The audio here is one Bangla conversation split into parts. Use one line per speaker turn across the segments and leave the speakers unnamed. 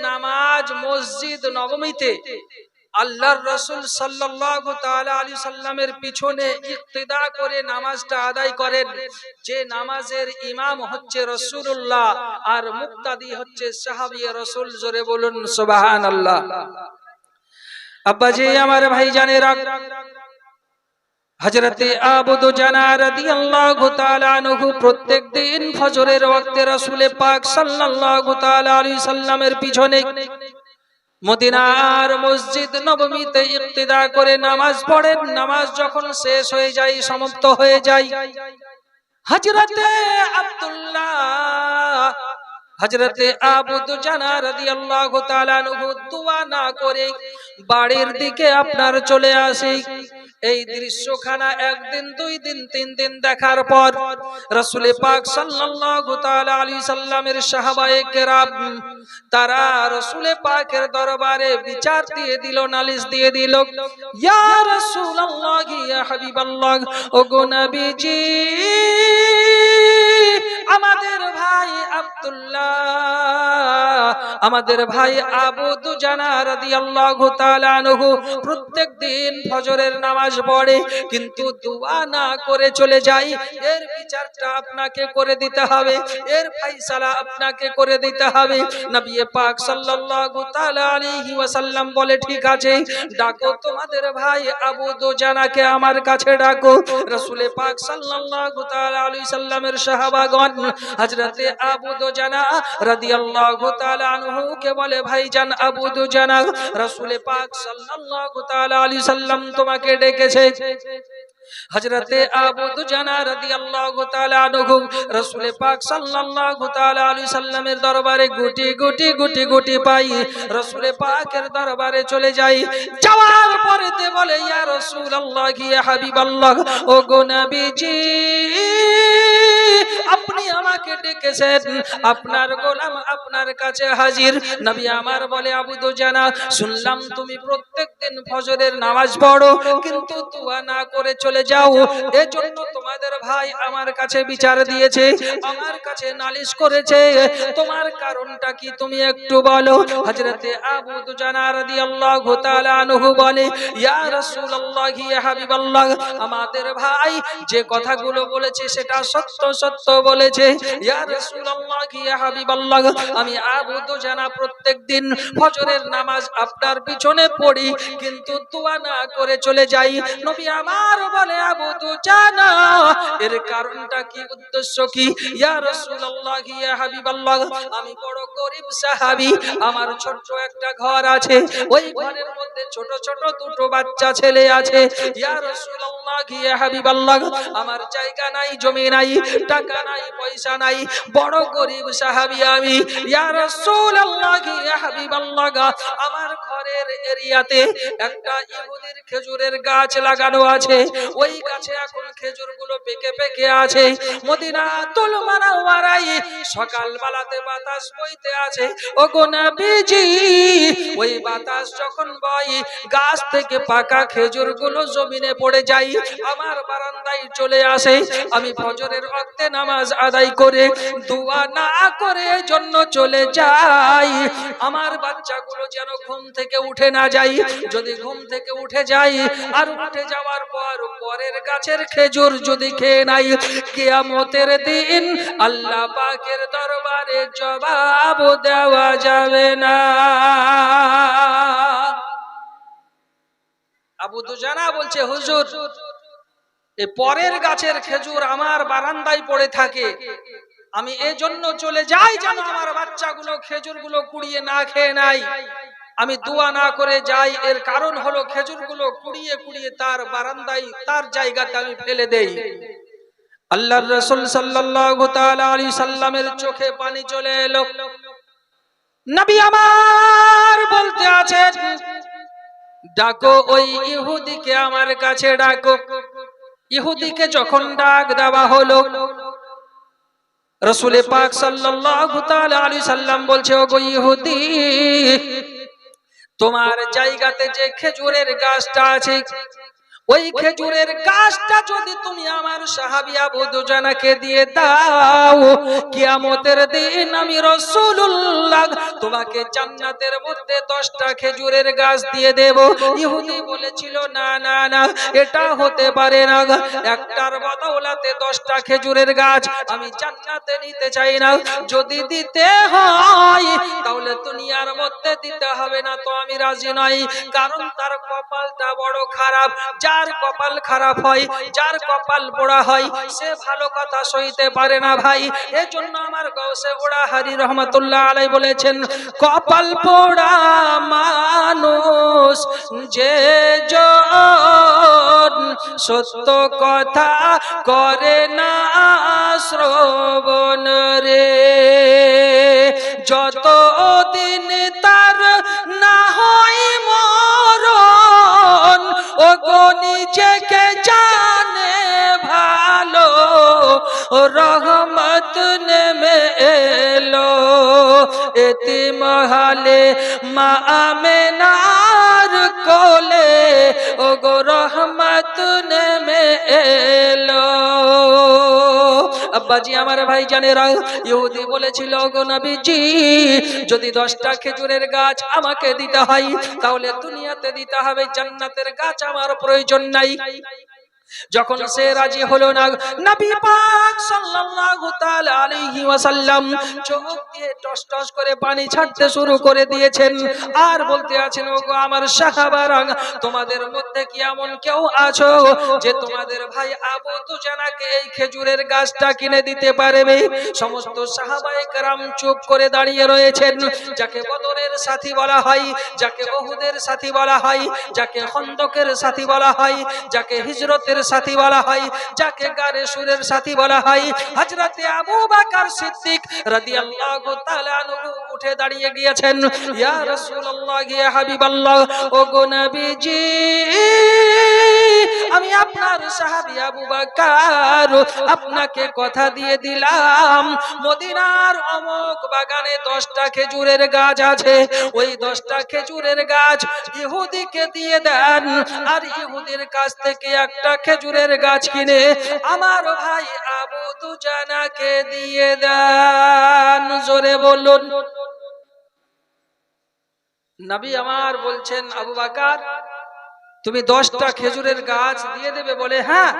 নামাজ মসজিদ নবমীতে আল্লাহর রসুল সাল্লামের পিছনে করে নামাজটা আদায় করেন। যে নামাজের ইমাম হচ্ছে রাসূলুল্লাহ আর মুক্তাদি হচ্ছে সাহাবী রাসূল। জোরে বলুন, সুবহানাল্লাহ। আব্বাজি, আমার ভাই জানেরা হযরতে জানা রাদিয়াল্লাহু তাআলা আনহু প্রত্যেকদিন ফজরের ওয়াক্তে রাসূল পাক সাল্লাল্লাহু তাআলা আলাইহি সাল্লামের পিছনে মদিনার মসজিদ নবমীতে ইক্তিদা করে নামাজ পড়েন। নামাজ যখন শেষ হয়ে যায়, সমাপ্ত হয়ে যায়। হযরতে আব্দুল্লাহ, হযরতে আবু দুজানা রাদিয়াল্লাহু তাআলা আনহু দোয়া না করে বাড়ির দিকে আপনার চলে আসে। এই দৃশ্যখানা একদিন, দুই দিন, তিন দিন দেখার পর রাসূল পাক সাল্লাল্লাহু সাল্লামের সাহাবায়ে তারা রাসূল পাকের দরবারে বিচার দিয়ে দিল, নালিশ দিয়ে দিল, ইয়া নবীজি, আমাদের ভাই আব্দুল্লাহ আমাদের ভাই আবু দুজানা প্রত্যেক দিন ফজরের নামাজ পড়ে, কিন্তু দোয়া না করে চলে যাই এর বিচারটা আপনাকে করে দিতে হবে, এর ফয়সালা আপনাকে করে দিতে হবে। নবী পাক সাল্লাল্লাহু তাআলা বলে, ঠিক আছে, ডাকো তোমাদের ভাই আবু দুজানাকে আমার কাছে ডাকো। রাসূল পাক সাল্লাল্লাহু তাআলা আলাইহি সাল্লামের সাহাবাগণ, হযরতে আবু দুজানা রাদিয়াল্লাহু তাআলা আনহু কে বলে ভাইজান আবু দুজানা রাসূল পাক সাল্লাল্লাহু তাআলা আলাইহি সাল্লাম তোমাকে ডেকেছে। হযরতে আবু দুজানা রাদিয়াল্লাহু তাআলা আনহু রাসূল পাক সাল্লাল্লাহু তাআলা আলাইহি সাল্লামের দরবারে গুটি গুটি গুটি গুটি পাই রাসূল পাকের দরবারে চলে যাই। যাওয়ার পরেতে বলে ইয়া রাসূলুল্লাহ ইয়া হাবিবাল্লাহ ও গো নবীজি আপনি আমাকে ডেকেছেন। আপনার গোলাম আপনার কাছে হাজির। নবী আমার বলে আবু দুজানা শুনলাম তুমি প্রত্যেকদিন ফজরের নামাজ পড়ো কিন্তু দোয়া না করে চলে যাও। এজন্য তোমাদের ভাই আমার কাছে বিচার দিয়েছে, আমার কাছে নালিশ করেছে। তোমার কারণটা কি তুমি একটু বলো? হযরতে আবু দুজানা রাদিয়াল্লাহু তাআলা আনহু বলে, ইয়া রাসূলুল্লাহ ইয়া হাবিবাল্লাহ, আমাদের ভাই যে কথাগুলো বলেছে সেটা সত্য সত্য বলেছে। ইয়া রাসূলুল্লাহ ইয়া হাবিবাল্লাহ, আমি আবু দুজানা প্রত্যেকদিন ফজরের নামাজ আপনার পিছনে পড়ি, কিন্তু দোয়া না করে চলে যাই। নবী আমার বলে, আবু দুজানা এর কারণটা কি, উদ্দেশ্য কি? ইয়া রাসূলুল্লাহ, ইয়া হাবিবাল্লাহ, আমি বড় গরিব সাহাবী, আমার ছোট্ট একটা ঘর আছে, ওই ঘরের মধ্যে ছোট ছোট দুটো বাচ্চা ছেলে আছে। ইয়া রাসূলুল্লাহ, ইয়া হাবিবাল্লাহ, আমার জায়গা নাই, জমি নাই, টাকা নাই, পয়সা নাই, বড় গরিব সাহাবী আমি। ইয়া রাসূলুল্লাহ, ইয়া হাবিবাল্লাহ, আমার ঘরের এরিয়াতে একটা ইহুদির খেজুরের গাছ লাগানো আছে। ওই গাছে এখন খেজুরগুলো পেকে পেকে আছে। মদিনাতুল মুনাওয়ারায় সকাল বেলাতে বাতাস বইতে আছে। ওগো নবীজি, ওই বাতাস যখন বয়, গাছ থেকে পাকা খেজুরগুলো জমিনে পড়ে যায়, আমার বারান্দায় চলে আসে। আমি ফজরের ওয়াক্তে নামাজ আদায় করে দোয়া না করে জন্য চলে যাই। আমার বাচ্চাগুলো যেন ঘুম থেকে উঠে না যায় যদি ঘুম থেকে উঠে যায় আর উঠে যাওয়ার পর পরের গাছের খেজুর যদি খেয়ে নাই, কিয়ামতের দিন আল্লাহ পাকের দরবারে জবাব দেওয়া যাবে না। আবু দুজানা বলছে, হুজুর এই পরের গাছের খেজুর আমার বারান্দায় পড়ে থাকে। আমি এই জন্য চলে যাই যেন আমার বাচ্চাগুলো খেজুরগুলো কুড়িয়ে না খেয়ে নাই। আমি দোয়া না করে যাই, এর কারণ হলো খেজুরগুলো কুড়িয়ে কুড়িয়ে তার বারান্দায়, তার জায়গাতে আমি ফেলে দেই। আল্লাহর রাসূল সাল্লাল্লাহু তাআলা আলাইহি সাল্লামের চোখে পানি চলে এলো। নবী আমার বলতে আছেন, ডাকো ওই ইহুদিকে আমার কাছে ডাকো। ইহুদিকে যখন ডাক দেওয়া হলো, রসুল পাক সাল্লাল্লাহু তাআলা আলাইহি সাল্লাম বলছে, ওগো ইহুদি তোমার জায়গাতে যে খেজুরের গাছটা আছে ওই খেজুরের গাছটা যদি তুমি আমার সাহাবি আবু দুজানাকে দিয়ে দাও, কিয়ামতের দিন আমি রাসূলুল্লাহ তোমাকে জান্নাতের মধ্যে 10টা খেজুরের গাছ দিয়ে দেব। ইহুদি বলেছিল, না না না, এটা হতে পারে না। একটার বদৌলাতে 10টা খেজুরের গাছ আমি জান্নাতে নিতে চাই না। যদি দিতে হয়, তাহলে দুনিয়ার মধ্যে দিতে হবে না, তো আমি রাজি নই। কারণ তার কপালটা বড় খারাপ। যার কপাল খারাপ হয়, যার কপাল পোড়া হয়, সে ভালো কথা সইতে পারে না ভাই। এজন্য আমার গৌসে ওড়া হারি রহমতুল্লাহ আলাই বলেছেন, কপাল পোড়া মানুষ যে সত্য কথা করে না শ্রবণ রে। যত রহমত নেমে এলো। এতে মহালে মা আমেনার কোলে ও গো রহমত নেমে এলো। আব্বাজি আমার ভাই জানেরা ইহুদি বলেছিল গো নবীজি, যদি দশটা খেজুরের গাছ আমাকে দিতে হয়, তাহলে দুনিয়াতে দিতে হবে, জান্নাতের গাছ আমার প্রয়োজন নাই। যখন সে রাজি হলো না, নবী পাক সাল্লাল্লাহু তাআলা আলাইহি ওয়াসাল্লাম চোখ দিয়ে টস টস করে পানি ছাড়তে শুরু করে দিয়েছেন। আর বলতে আছেন ওগো আমার সাহাবারা তোমাদের মধ্যে কি এমন কেউ আছো যে তোমাদের ভাই আবু দুজানাকে এই খেজুরের গাছটা কিনে দিতে পারবে? সমস্ত সাহাবায়ে কেরাম চুপ করে দাঁড়িয়ে রয়েছেন। যাকে বদরের সাথী বলা হয়, যাকে ওহুদের সাথী বলা হয়, যাকে খন্দকের সাথী বলা হয়, যাকে হিজরতের সাথী বলা হয়, যাকে গারে সুরের সাথী বলা হয়, হযরতে আবু বকর সিদ্দিক রাদিয়াল্লাহু তাআলা আনহু উঠে দাঁড়িয়ে গিয়েছেন। ইয়া রাসূলুল্লাহ, ইয়া হাবিবাল্লাহ ও গো নবীজি, আমি আপনার সাহাবী আবু বকর, আপনাকে কথা দিয়ে দিলাম, মদিনার অমক বাগানে 10টা খেজুরের গাছ আছে। ওই 10টা খেজুরের গাছ ইহুদিকে দিয়ে দেন, আর ইহুদির কাছ থেকে একটা খেজুরের গাছ কিনে আমার ভাই আবু দুজানাকে দিয়ে দেন। জোরে বলুন। নবী আমার বলছেন, আবু বাকার, তুমি দশটা খেজুরের গাছ দিয়ে দেবে বলে হ্যাঁ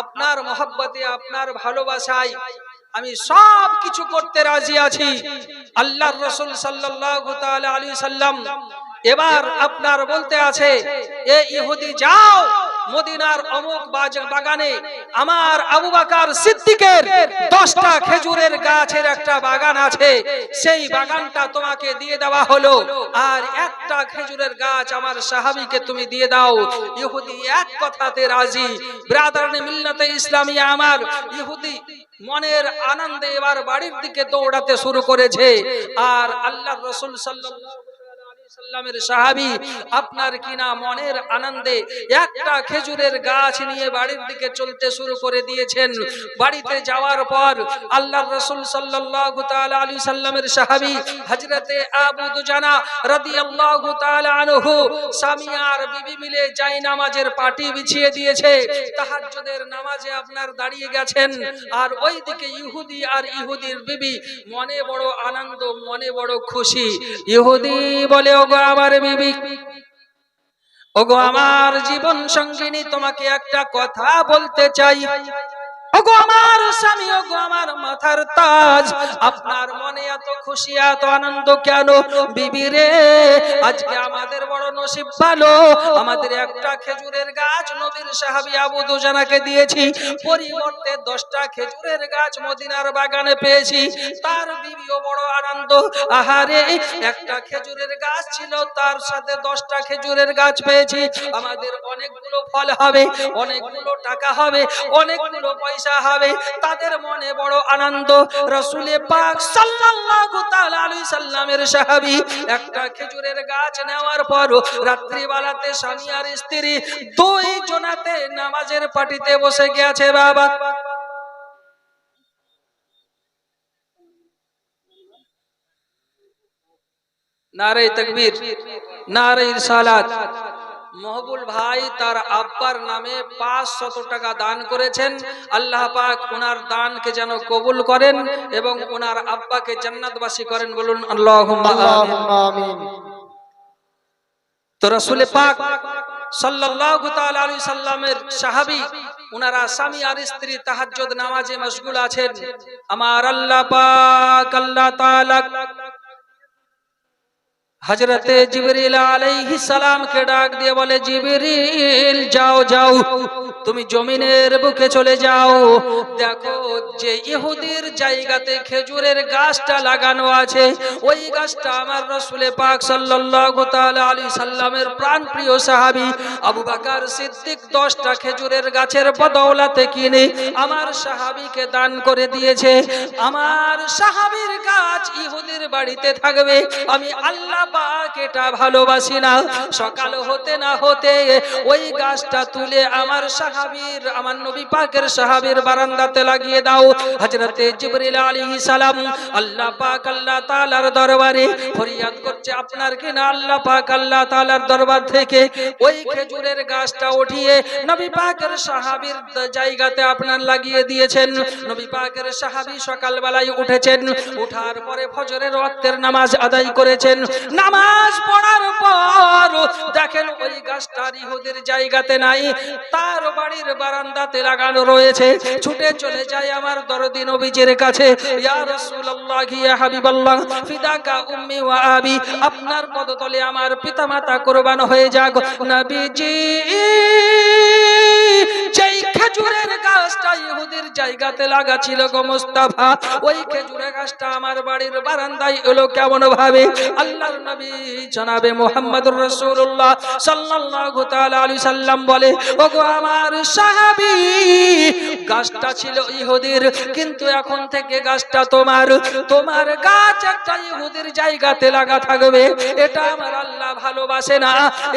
আপনার মহব্বতে, আপনার ভালোবাসায় আমি সব কিছু করতে রাজি আছি। আল্লাহ রসুল তাআলা আলাইহি সাল্লাম এবার আপনার বলতে আছে, এ ইহুদি, যাও মদিনার অমুক বাগানে আমার আবু বাকার সিদ্দিকের দশটা খেজুরের গাছের একটা বাগান আছে। সেই বাগানটা তোমাকে দিয়ে দেওয়া হলো। আর একটা খেজুরের গাছ আমার সাহাবীকে তুমি দিয়ে দাও। ইহুদি এক কথাতে রাজি। ব্রাদারানি মিল্লাতে ইসলামিয়া আমার ইহুদি মনের আনন্দে এবার বাড়ির দিকে দৌড়াতে শুরু করেছে। আর আল্লাহ রসুল সাল্লাল্লাহু সাল্লামের সাহাবি, আপনার কিনা মনের আনন্দে একটা খেজুরের গাছ নিয়ে বাড়ির দিকে চলতে শুরু করে দিয়েছেন? বাড়িতে যাওয়ার পর আল্লাহর রাসূল সাল্লামের সাহাবী, হযরতে আবু দুজানা আনহু বিবি মিলে যাই নামাজের পাটি বিছিয়ে দিয়েছে। তাহাজ্জুদের নামাজে আপনার দাঁড়িয়ে গেছেন। আর ওইদিকে ইহুদি আর ইহুদির বিবি, মনে বড় আনন্দ, মনে বড় খুশি। ইহুদি বলে ওগো আমার বিবি। ওগো আমার জীবন সঙ্গিনী তোমাকে একটা কথা বলতে চাই। ওগো আমার স্বামী, ওগো আমার মাথার তাজ। আপনার মনে এত খুশি, এত আনন্দ কেন? বিবি আজকে আমাদের বড় নসিব ভালো। আমাদের একটা খেজুরের গাছ নবীর সাহাবী আবু দুজানাকে দিয়েছি। পরিবর্তে দশটা খেজুরের গাছ মদিনার বাগানে পেয়েছি। তার বিবিও বড় আনন্দ। আহারে, একটা খেজুরের গাছ ছিল, তার সাথে দশটা খেজুরের গাছ পেয়েছি। আমাদের অনেকগুলো ফল হবে, অনেকগুলো টাকা হবে, অনেকগুলো পয়সা হবে, তাদের মনে বড় আনন্দ। রসুলে পাক সাল্লাল্লাহু তাআলা আলাইহি সাল্লামের সাহাবী একটা খেজুরের গাছ নেওয়ার পর রাত্রিবেলাতে স্বামী আর স্ত্রী দুই জনাতে নামাজের পাটিতে বসে গেছে বাবা। নারে তকবীর নারে ইরসালাত মহবুল ভাই তার আব্বার নামে পাঁচ শত টাকা দান করেছেন। আল্লাহ পাক ওনার দানকে যেন কবুল করেন এবং ওনার আব্বাকে জান্নাতবাসী করেন বলুন আল্লাহ তো রসুল পাক সাল্লাল্লাহু তাআলা আলাইহি সাল্লামের সাহাবী ওনারা স্বামী আর স্ত্রী তাহাজ্জুদ নামাজে মশগুল আছেন। আমার আল্লাহ পাক আল্লাহ তাআলা হজরতে জিবরিল আলাইহিস সালাম কে ডাক দিয়ে বলে, জিবরিল, যাও যাও। তুমি জমিনের বুকে চলে যাও। দেখো যে ইহুদির জায়গাতে খেজুরের গাছটা লাগানো আছে। ওই গাছটা আমার রসুলে পাক সাল্লাল্লাহু তাআলা আলাইহি সাল্লামের প্রাণপ্রিয় সাহাবী। আবু বকর সিদ্দিক 10টা খেজুরের গাছের বদৌলতে কিনে আমার সাহাবীকে দান করে দিয়েছে। আমার সাহাবীর গাছ ইহুদির বাড়িতে থাকবে। আমি আল্লাহ পাক ভালোবাসি না। সকাল হতে না হতে ওই গাছটা তুলে আমার সাহাবীর, আমার নবী পাকের সাহাবীর বারান্দাতে লাগিয়ে দাও। হযরতে জিবরিল আলাইহিস সালাম আল্লাহ পাক, আল্লাহ তাআলার দরবারে ফরিয়াদ করছে, আপনার কিনা আল্লাহ পাক, আল্লাহ তাআলার দরবার থেকে ওই খেজুরের গাছটা উঠিয়ে নবী পাকের সাহাবীর জায়গাতে আপনার লাগিয়ে দিয়েছেন? নবী পাকের সাহাবী সকালবেলায় উঠেছেন, উঠার পরে ফজরের ওয়াক্তের নামাজ আদায় করেছেন। নামাজ পড়ার পর দেখেন ওই গাছটা ইহুদের জায়গাতে নাই, তার বাড়ির বারান্দাতে লাগানো রয়েছে। ছুটে চলে যায় আমার দরদি নবীজির কাছে। আপনার পদতলে আমার পিতামাতা কোরবান হয়ে যাক। নবীজি যেই খেজুরের গাছটা ইহুদির জায়গাতে গো ওই খেজুরের গাছটা আমার বাড়ির বারান্দায় এলো কেমন ভাবে আল্লাহর নবী রাসূলুল্লাহ সাল্লাল্লাহু তাআলা আলাইহি সাল্লাম বলে আমার সাহাবী, গাছটা ছিল ইহুদির, কিন্তু এখন থেকে গাছটা তোমার তোমার গাছ একটা ইহুদির জায়গাতে লাগা থাকবে। এটা আমার আল্লাহ ভালোবাসে না।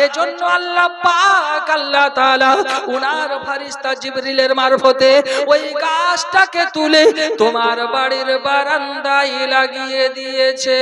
এজন্য আল্লাহ পাক আল্লাহ তাআলা উনার ফারিস্তা জিবরিলের মারফতে ওই গাছটাকে তুলে তোমার বাড়ির বারান্দায় লাগিয়ে দিয়েছে।